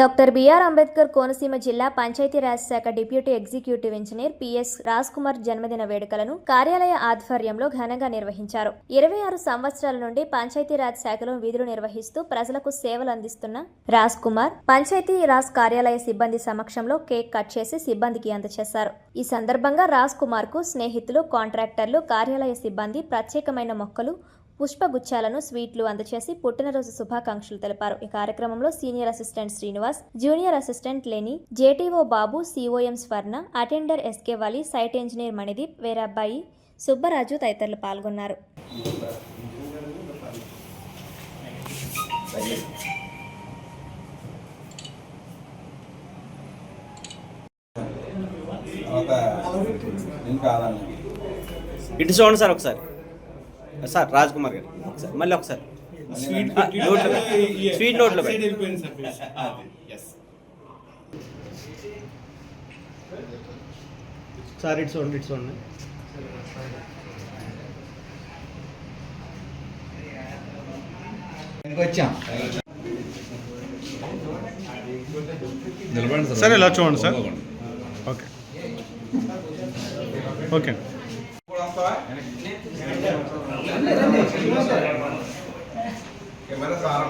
Doctor BR Ambedkar Konaseema జిల్లా పంచాయతీరాజ్ శాఖ deputy executive engineer PS Raj Kumar జన్మదిన వేడుకలను కార్యాలయ ఆధ్వర్యంలో ఘనంగా నిర్వహించారు. ఇరవై ఆరు సంవత్సరాల నుండి పంచాయతీరాజ్ శాఖలో విధులు నిర్వహిస్తూ ప్రజలకు సేవలు అందిస్తున్న రాజ్ కుమార్ పంచాయతీ రాజ్ కార్యాలయ సిబ్బంది సమక్షంలో కేక్ కట్ చేసి సిబ్బందికి అందజేశారు ఈ సందర్భంగా రాజ్ కుమార్కు స్నేహితులు కాంట్రాక్టర్లు కార్యాలయ సిబ్బంది ప్రత్యేకమైన మొక్కలు పుష్పగుచ్చాలను స్వీట్లు అందచేసి పుట్టినరోజు శుభాకాంక్షలు తెలిపారు. ఈ కార్యక్రమంలో senior assistant Srinivas junior assistant Leni JTO Babu COM Swarna attender SK Vali site engineer Manideep వేరబ్బాయి Subbaraju తదితరులు పాల్గొన్నారు. ఇటు చూడండి సార్ ఒకసారి. సార్ రాజ్ కుమార్ గారు. ఒకసారి మళ్ళీ ఒకసారి. స్వీట్ నోట్లో. సార్ ఇటు చూడండి ఇటు చూడండి వచ్చాం సార్. ఇలా చూడండి sir. Okay. Okay. Camera sir